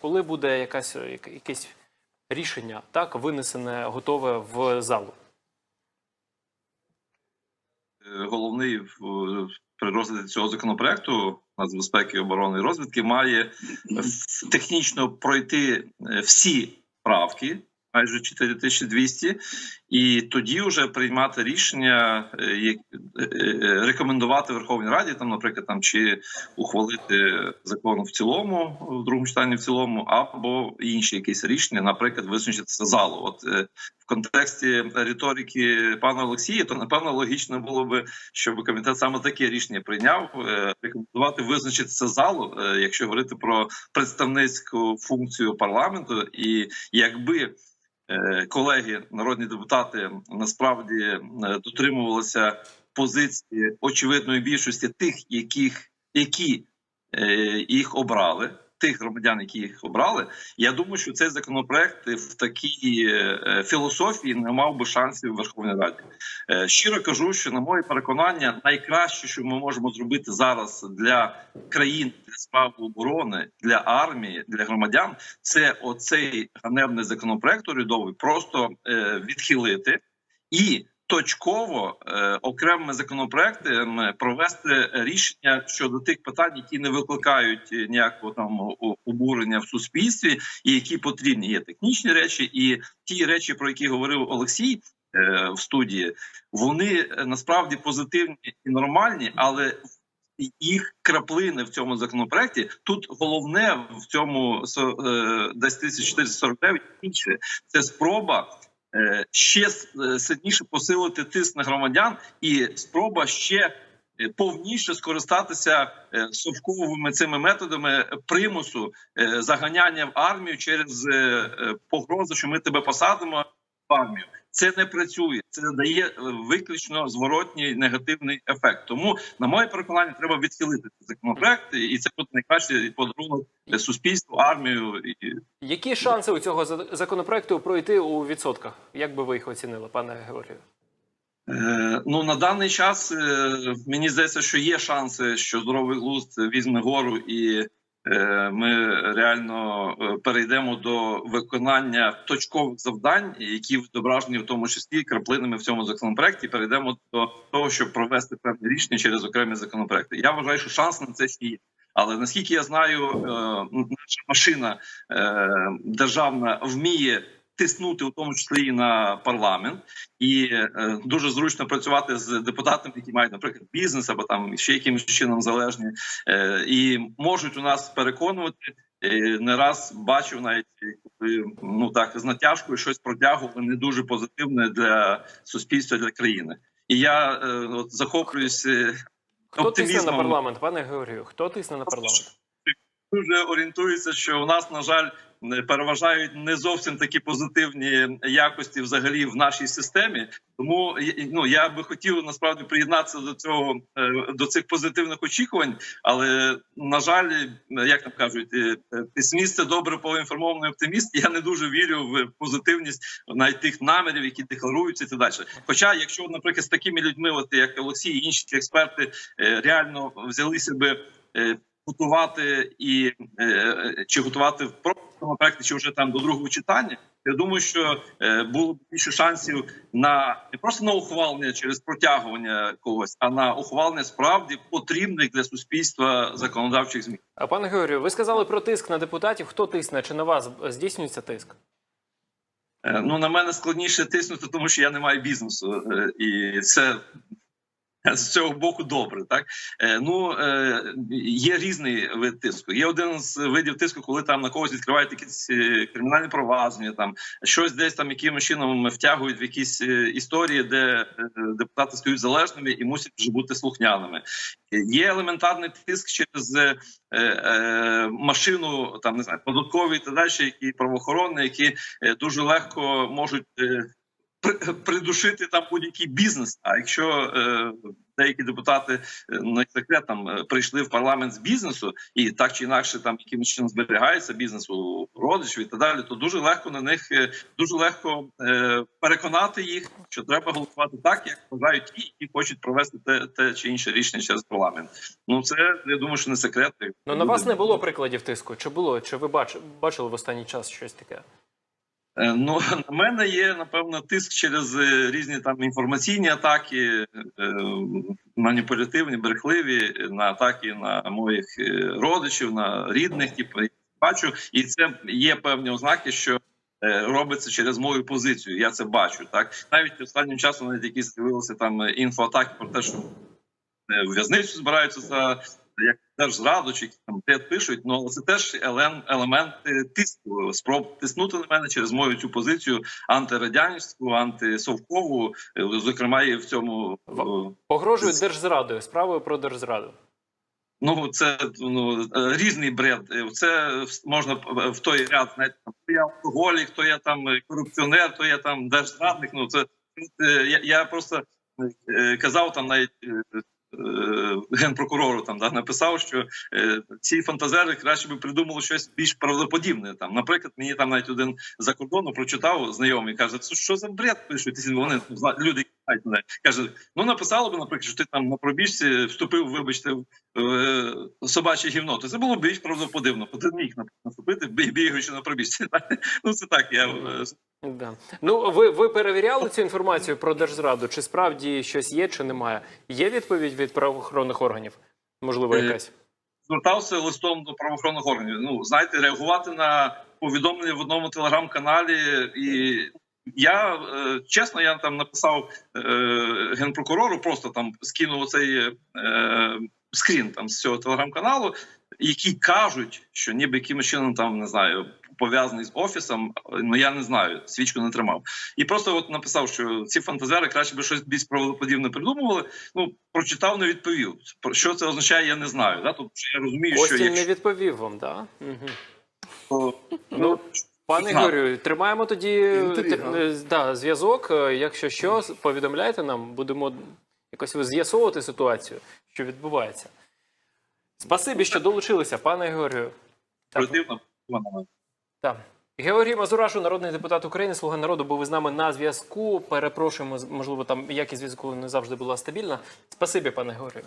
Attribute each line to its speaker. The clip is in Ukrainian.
Speaker 1: Коли буде якась якесь рішення, так винесене, готове в залу?
Speaker 2: Е, головний в при розгляді цього законопроекту нацбезпеки, оборони і розвідки має е, технічно пройти е, всі правки, майже 4200, і тоді вже приймати рішення, е, е, е, рекомендувати Верховній Раді, там, наприклад, там чи ухвалити закон в цілому, в другому читанні в цілому, або інші якісь рішення, наприклад, визначитися залу. От в контексті риторики пана Олексія, то напевно логічно було би, щоб комітет саме таке рішення прийняв, рекомендувати визначитися залу, якщо говорити про представницьку функцію парламенту, і якби колеги, народні депутати, насправді е, дотримувалися позиції очевидної більшості тих, яких які е, їх обрали. Тих громадян, які їх обрали, я думаю, що цей законопроект в такій е, філософії не мав би шансів в Верховній Раді. Е, Щиро кажу, що на моє переконання, найкраще, що ми можемо зробити зараз для країн для справ оборони, для армії, для громадян, це оцей ганебний законопроект урядовий просто е, відхилити і. Точково е, окремими законопроектами провести рішення щодо тих питань, які не викликають ніякого там обурення в суспільстві, і які потрібні. Є технічні речі, і ті речі, про які говорив Олексій е, в студії, вони насправді позитивні і нормальні, але їх краплини в цьому законопроекті тут головне в цьому со- е, 10449 інше. Це спроба ще е, сильніше посилити тиск на громадян, і спроба ще е, повніше скористатися е, совковими цими методами примусу е, заганяння в армію через е, е, погрозу, що ми тебе посадимо армію. Це не працює, це дає е, виключно зворотній негативний ефект. Тому, на моє переконання, треба відхилити цей законопроект, і це буде найкращий подарунок суспільству, армію
Speaker 1: Які шанси у цього за- законопроекту пройти у відсотках? Як би ви їх оцінили, пане Георгію?
Speaker 2: Е, Ну на даний час е, мені здається, що є шанси, що здоровий глузд візьме гору, і ми реально е, перейдемо до виконання точкових завдань, які відображені в тому числі краплинами в цьому законопроекті. Перейдемо до того, щоб провести певні рішення через окремі законопроекти. Я вважаю, що шанс на це ще є. Але наскільки я знаю, е, наша машина е, державна вміє тиснути, у тому числі і на парламент, і е, дуже зручно працювати з депутатами, які мають, наприклад, бізнес або там ще якимось чином залежні, е, і можуть у нас переконувати. Е, Не раз бачив навіть ну так з натяжкою щось протягували не дуже позитивне для суспільства для країни. І я е, от захоплююсь е,
Speaker 1: Хто тисне на парламент, пане Георгію? Хто тисне на парламент?
Speaker 2: Дуже орієнтуються, що у нас на жаль переважають не зовсім такі позитивні якості взагалі в нашій системі. Тому ну я би хотів насправді приєднатися до цього е, до цих позитивних очікувань. Але на жаль, як там кажуть, е, песиміст – це добре поінформований оптиміст. Я не дуже вірю в позитивність навіть тих намірів, які декларуються, і так далі. Хоча, якщо, наприклад, з такими людьми, от як Олексій і інші експерти, е, реально взялися би. Е, Готувати і е, чи готувати в проектному проекті, чи вже там до другого читання. Я думаю, що е, було б більше шансів на не просто на ухвалення через протягування когось, а на ухвалення справді потрібних для суспільства законодавчих змін.
Speaker 1: А пане Георгію, ви сказали про тиск на депутатів. Хто тисне? Чи на вас здійснюється тиск?
Speaker 2: Е, Ну на мене складніше тиснути, тому що я не маю бізнесу, е, і це з цього боку добре. Так Е, ну е, є різний вид тиску. Є один з видів тиску, коли там на когось відкривають якісь е, кримінальні провадження, там щось десь там якимось чином втягують в якісь історії, де депутати стають залежними і мусять вже бути слухняними. Є елементарний тиск через е, е, машину, там не знаю, податкові і так далі, які правоохоронні, які дуже легко можуть. придушити там будь-який бізнес. А якщо е, деякі депутати е, ну, секрет, там е, прийшли в парламент з бізнесу і так чи інакше там якимось чином зберігається бізнес у родичів і так далі, то дуже легко на них е, дуже легко е, переконати їх, що треба голосувати так, як вважають ті, які хочуть провести те, те чи інше рішення через парламент. Ну це я думаю, що не секрет.
Speaker 1: Ну на вас не було прикладів тиску. Чи було? Чи ви бач- бачили в останній час щось таке?
Speaker 2: Е, Ну на мене є напевно тиск через е, різні там інформаційні атаки, е, маніпулятивні, брехливі на атаки на моїх родичів, на рідних, типу, я бачу, і це є певні ознаки, що. Робиться через мою позицію, я це бачу. Так навіть останнім часом навіть якісь з'явилися там інфоатаки про те, що в в'язницю збираються за як держзраду, чи там бред пишуть. Ну це теж елем, елемент е, тиску, спроб тиснути на мене через мою цю позицію антирадянську, антисовкову, е, зокрема і в цьому. е,
Speaker 1: Погрожують держзрадою, справою про держзраду.
Speaker 2: Ну, це ну е, різний бред. Е, Це можна в- той ряд знаєте, там, то я алкоголік, то я там е, корупціонер, то я там держзрадник. Ну це е, я, я просто е, казав там навіть. Е, Генпрокурору там да написав, що е, ці фантазери краще би придумали щось більш правдоподібне. Там, наприклад, мені там навіть один за кордону прочитав знайомий, каже, це що за бред пишуть? Вони люди мене. каже: ну написало би, наприклад, що ти там на пробіжці вступив, вибачте, в е, собаче гівно. То це було б більш правдоподібно, ти міг наступити, бігаючи на пробіжці. ну це так. Я е,
Speaker 1: Да. Ну ви, ви перевіряли цю інформацію про держзраду? Чи справді щось є, чи немає? Є відповідь від правоохоронних органів? Можливо,
Speaker 2: Е,
Speaker 1: якась?
Speaker 2: звертався листом до правоохоронних органів. Ну знаєте, реагувати на повідомлення в одному телеграм-каналі. І я е, чесно, я там написав е, генпрокурору, просто там скинув цей скрін там з цього телеграм-каналу, які кажуть, що ніби якимось чином там не знаю. Пов'язаний з офісом, ну я не знаю, свічку не тримав. І просто от написав, що ці фантазери краще би щось більш правдоподібне придумували. Ну прочитав, не відповів. Про що це означає, я не знаю. Да? Тобто я розумію, що
Speaker 1: Костін
Speaker 2: якщо
Speaker 1: не відповів вам, так? Да? Угу.
Speaker 2: ну,
Speaker 1: Пане. Ігорю, тримаємо тоді е, да, зв'язок. Е, Якщо що, повідомляйте нам, будемо якось з'ясовувати ситуацію, що відбувається. Спасибі, що долучилися, пане Ігорю. Так. Так. Георгій Мазурашу, народний депутат України, слуга народу, був із нами на зв'язку. Перепрошуємо, можливо, там якість зв'язку не завжди була стабільна. Спасибі, пане Георгію.